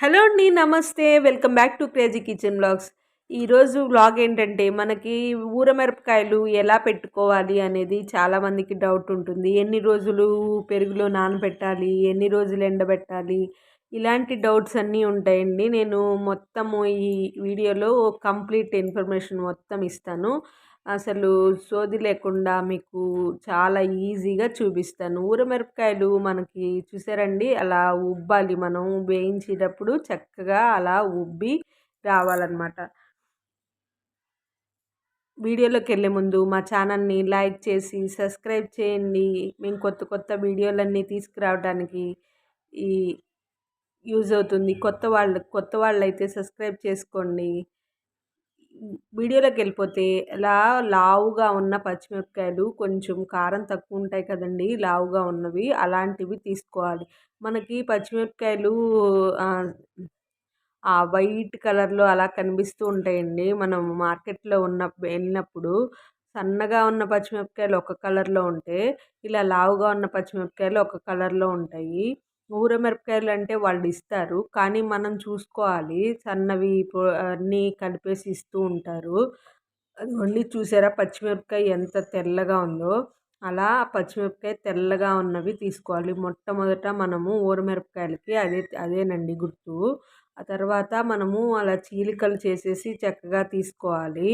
Hello అండి నమస్తే. Welcome back to crazy kitchen blogs. ఈరోజు వ్లాగ్ ఏంటంటే మనకి ఊరమిరపకాయలు ఎలా పెట్టుకోవాలి అనేది చాలామందికి డౌట్ ఉంటుంది. ఎన్ని రోజులు పెరుగులో నానబెట్టాలి ఎన్ని రోజులు ఎండబెట్టాలి ఇలాంటి డౌట్స్ అన్నీ ఉంటాయండి. నేను మొత్తము ఈ వీడియోలో కంప్లీట్ ఇన్ఫర్మేషన్ మొత్తం ఇస్తాను. అసలు సోది లేకుండా మీకు చాలా ఈజీగా చూపిస్తాను. ఊరమిరపకాయలు మనకి చూసారండి? అలా ఉబ్బాలి మనం వేయించేటప్పుడు చక్కగా అలా ఉబ్బి రావాలన్నమాట. వీడియోలోకి వెళ్ళే ముందు మా ఛానల్ని లైక్ చేసి సబ్స్క్రైబ్ చేయండి. మేము కొత్త కొత్త వీడియోలన్నీ తీసుకురావడానికి ఈ యూజ్ అవుతుంది. కొత్త వాళ్ళు కొత్త వాళ్ళు అయితే సబ్స్క్రైబ్ చేసుకోండి. వీడియోలోకి వెళ్ళిపోతే ఇలా లావుగా ఉన్న పచ్చిమిరపకాయలు కొంచెం కారం తక్కువ ఉంటాయి కదండి లావుగా ఉన్నవి అలాంటివి తీసుకోవాలి. మనకి పచ్చిమిరపకాయలు ఆ వైట్ కలర్లో అలా కనిపిస్తూ ఉంటాయండి. మనం మార్కెట్లో ఉన్న వెళ్ళినప్పుడు సన్నగా ఉన్న పచ్చిమిరపకాయలు ఒక కలర్లో ఉంటే ఇలా లావుగా ఉన్న పచ్చిమిరపకాయలు ఒక కలర్లో ఉంటాయి. ఊరమిరపకాయలు అంటే వాళ్ళు ఇస్తారు కానీ మనం చూసుకోవాలి. సన్నవి అన్నీ కలిపేసి ఇస్తూ ఉంటారు. అదిగోండి చూసారా? పచ్చిమిరపకాయ ఎంత తెల్లగా ఉందో. అలా పచ్చిమిరపకాయ తెల్లగా ఉన్నవి తీసుకోవాలి. మొట్టమొదట మనము ఊరమిరపకాయలకి అదే అదేనండి గుర్తు. ఆ తర్వాత మనము అలా చీలికలు చేసేసి చక్కగా తీసుకోవాలి.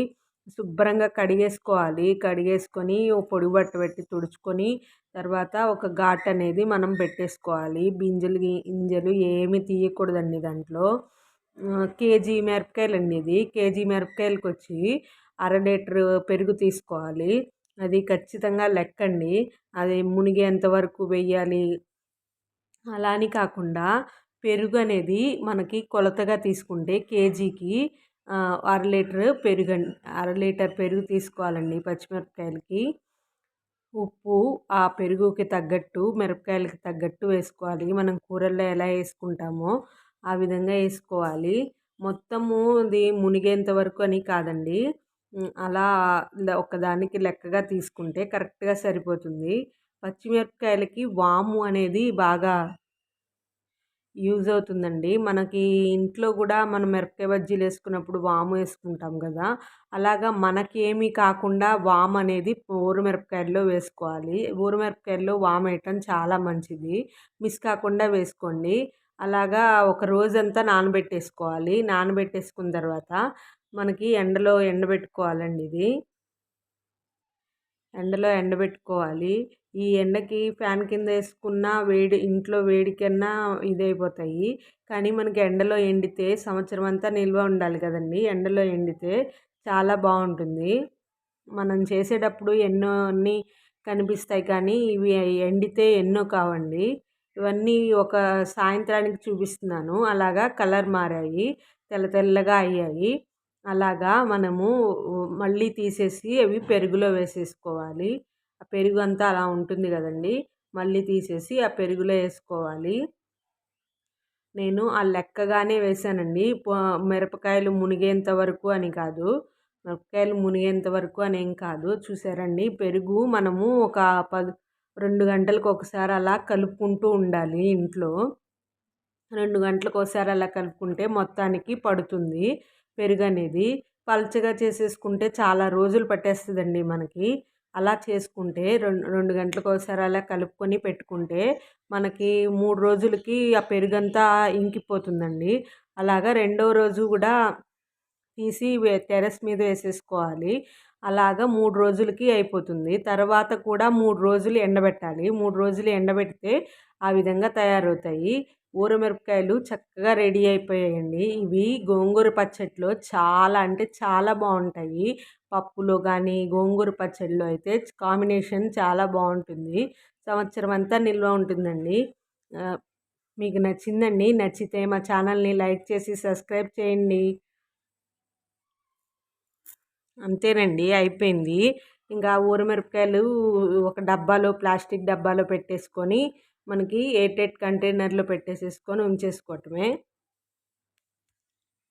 శుభ్రంగా కడిగేసుకోవాలి. కడిగేసుకొని పొడి బట్ట పెట్టి తుడుచుకొని తర్వాత ఒక ఘాట్ అనేది మనం పెట్టేసుకోవాలి. గింజలు గింజలు ఏమి తీయకూడదండి దాంట్లో. కేజీ మిరపకాయలు అండి ఇది కేజీ మిరపకాయలకి వచ్చి అర లీటర్ పెరుగు తీసుకోవాలి. అది ఖచ్చితంగా లెక్కండి. అది మునిగేంత వరకు వెయ్యాలి. అలా అని కాకుండా పెరుగు అనేది మనకి కొలతగా తీసుకుంటే కేజీకి అర లీటర్ పెరుగు అర లీటర్ పెరుగు తీసుకోవాలండి పచ్చిమిరపకాయలకి. ఉప్పు ఆ పెరుగుకి తగ్గట్టు మిరపకాయలకి తగ్గట్టు వేసుకోవాలి. మనం కూరల్లో ఎలా వేసుకుంటామో ఆ విధంగా వేసుకోవాలి. మొత్తము ఇది మునిగేంత వరకు అని కాదండి. అలా ఒకదానికి లెక్కగా తీసుకుంటే కరెక్ట్గా సరిపోతుంది. పచ్చిమిరపకాయలకి వాము అనేది బాగా యూజ్ అవుతుందండి. మనకి ఇంట్లో కూడా మనం మిరపకాయ బజ్జీలు వేసుకున్నప్పుడు వాము వేసుకుంటాం కదా! అలాగా మనకేమీ కాకుండా వాము అనేది ఊరమిరపకాయల్లో వేసుకోవాలి. ఊరమిరపకాయల్లో వాము వేయటం చాలా మంచిది. మిస్ కాకుండా వేసుకోండి. అలాగా ఒక రోజంతా నానబెట్టేసుకోవాలి. నానబెట్టేసుకున్న తర్వాత మనకి ఎండలో ఎండబెట్టుకోవాలండి ఇది. ఎండలో ఎండబెట్టుకోవాలి. ఈ ఎండకి ఫ్యాన్ కింద వేసుకున్న వేడి ఇంట్లో వేడి కన్నా ఇదైపోతాయి. కానీ మనకి ఎండలో ఎండితే సంవత్సరం అంతా నిల్వ ఉండాలి కదండి. ఎండలో ఎండితే చాలా బాగుంటుంది. మనం చేసేటప్పుడు ఎన్నో అన్నీ కనిపిస్తాయి కానీ ఇవి ఎండితే ఎన్నో కావండి. ఇవన్నీ ఒక సాయంత్రానికి చూపిస్తున్నాను. అలాగా కలర్ మారాయి. తెల్ల తెల్లగా అయ్యాయి. అలాగా మనము మళ్ళీ తీసేసి అవి పెరుగులో వేసేసుకోవాలి. ఆ పెరుగు అంతా అలా ఉంటుంది కదండి. మళ్ళీ తీసేసి ఆ పెరుగులో వేసుకోవాలి. నేను ఆ లెక్కగానే వేసానండి. మిరపకాయలు మునిగేంత వరకు అని కాదు. మిరపకాయలు మునిగేంత వరకు అని ఏం కాదు. చూసారండి? పెరుగు మనము ఒక పది రెండు గంటలకు ఒకసారి అలా కలుపుకుంటూ ఉండాలి ఇంట్లో. రెండు గంటలకు ఒకసారి అలా కలుపుకుంటే మొత్తానికి పడుతుంది పెరుగు అనేది పల్చగా చేసేసుకుంటే చాలా రోజులు పట్టేస్తుందండి మనకి. అలా చేసుకుంటే రెండు రెండు గంటలకు ఒకసారి అలా కలుపుకొని పెట్టుకుంటే మనకి మూడు రోజులకి ఆ పెరుగంతా ఇంకిపోతుందండి. అలాగా రెండో రోజు కూడా తీసి టెరస్ మీద వేసేసుకోవాలి. అలాగా మూడు రోజులకి అయిపోతుంది. తర్వాత కూడా మూడు రోజులు ఎండబెట్టాలి. మూడు రోజులు ఎండబెడితే ఆ విధంగా తయారవుతాయి. ఊరమిరపకాయలు చక్కగా రెడీ అయిపోయాయండి. ఇవి గోంగూర పచ్చడిలో చాలా అంటే చాలా బాగుంటాయి. పప్పులో కానీ గోంగూర పచ్చడిలో అయితే కాంబినేషన్ చాలా బాగుంటుంది. సంవత్సరం అంతా నిల్వ ఉంటుందండి. మీకు నచ్చిందండి నచ్చితే మా ఛానల్ని లైక్ చేసి సబ్స్క్రైబ్ చేయండి. అంతేనండి అయిపోయింది. ఇంకా ఊరమిరపకాయలు ఒక డబ్బాలో ప్లాస్టిక్ డబ్బాలో పెట్టేసుకొని మనకి ఎయిట్ ఎయిట్ కంటైనర్లో పెట్టేసేసుకొని ఉంచేసుకోవటమే.